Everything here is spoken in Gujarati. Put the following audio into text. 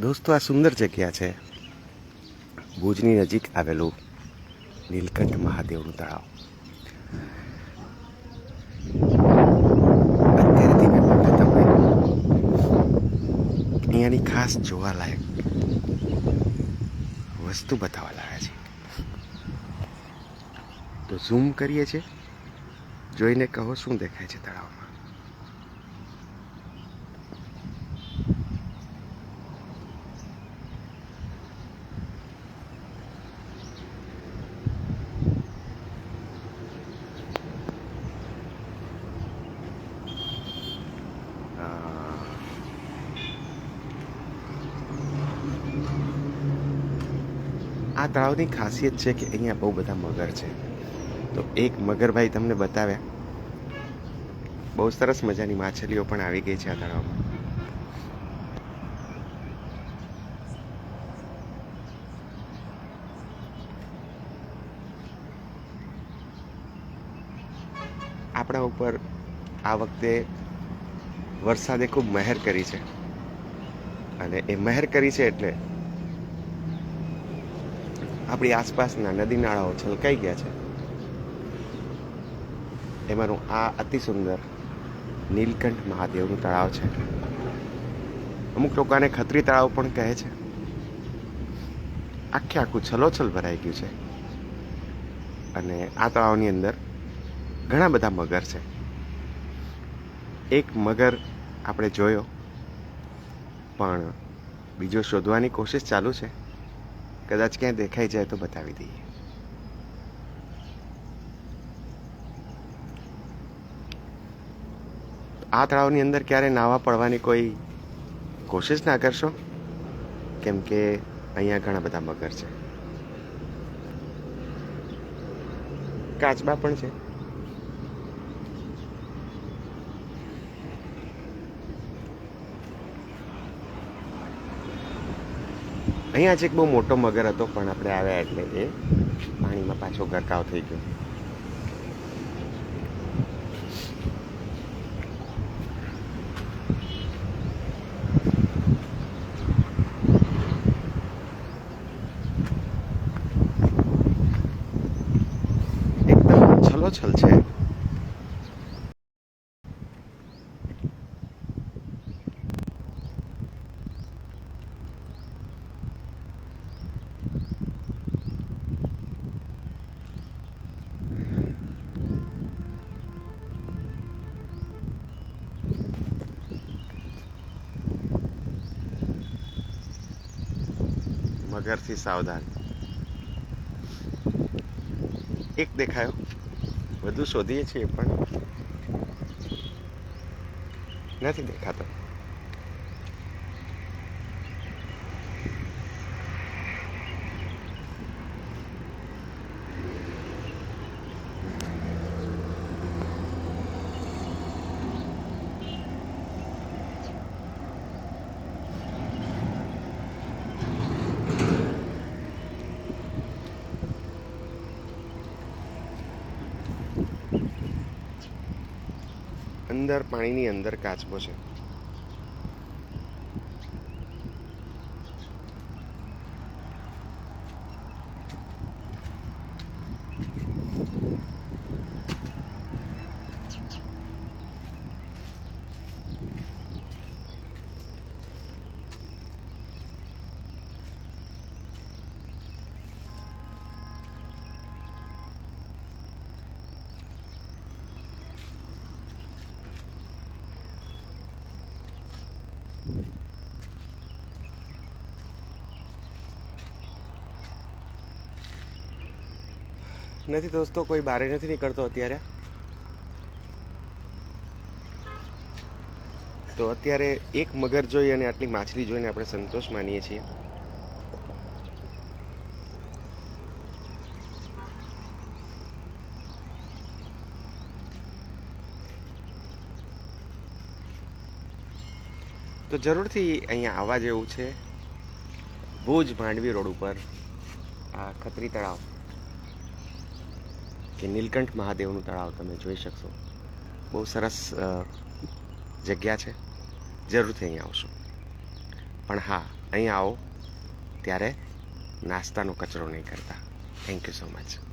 દોસ્તો, આ સુંદર જગ્યા છે. ભુજની નજીક આવેલું નીલકંઠ મહાદેવનું તળાવ. અહીંયાની ખાસ જોવાલાયક વસ્તુ બતાવવા લાગ્યા છે. તો ઝૂમ કરીએ છીએ. જોઈને કહો, શું દેખાય છે તળાવમાં? આ તળાવની ખાસિયત છે કે અહીંયા બહુ બધા મગર છે. તો એક મગરભાઈ તમને બતાવ્યા. બહુ સરસ મજાની માછલીઓ પણ આવી ગઈ છે આ તળાવમાં. આપણા ઉપર આ વખતે વરસાદે ખૂબ મહેર કરી છે. અને એ મહેર કરી છે એટલે આપણી આસપાસના નદી નાળાઓ છલકાઈ ગયા છે. એમાંનું આ અતિ સુંદર નીલકંઠ મહાદેવનું તળાવ છે. અમુક લોકોને ખત્રી તળાવ પણ કહે છે. આખે આખું છલોછલ ભરાઈ ગયું છે. અને આ તળાવની અંદર ઘણા બધા મગર છે. એક મગર આપણે જોયો, પણ બીજો શોધવાની કોશિશ ચાલુ છે. કદાચ ક્યાંય દેખાઈ જાય તો બતાવી દઈએ. આ તળાવની અંદર ક્યારે નાવા પડવાની કોઈ કોશિશ ના કરશો? કેમ કે અહીંયા ઘણા બધા મગર છે. કાચબા પણ છે. અહીંયા જ એક બહુ મોટો મગર હતો, પણ આપણે આવ્યા એટલે એ પાણીમાં પાછો ગરકાવ થઈ ગયો એકદમ છલોછલ છે મગરથી સાવધાન. એક દેખાયો. વધુ શોધીએ છીએ પણ નથી દેખાતો. અંદર પાણીની અંદર કાચબો છે. નથી દોસ્તો, કોઈ બારે નથી નીકળતો અત્યારે. તો અત્યારે એક મગર જોઈ અને આટલી માછલી જોઈને આપણે સંતોષ માનીએ છીએ. તો જરૂરથી અહીંયા આવવા જેવું છે. ભુજ માંડવી રોડ ઉપર, આ ખત્રી તળાવ, કે નીલકંઠ મહાદેવનું તળાવ તમે જોઈ શકશો. બહુ સરસ જગ્યા છે. જરૂરથી અહીંયા આવશો. પણ હા અહીં આવો, ત્યારે નાસ્તાનો કચરો નહીં કરતા. Thank you so much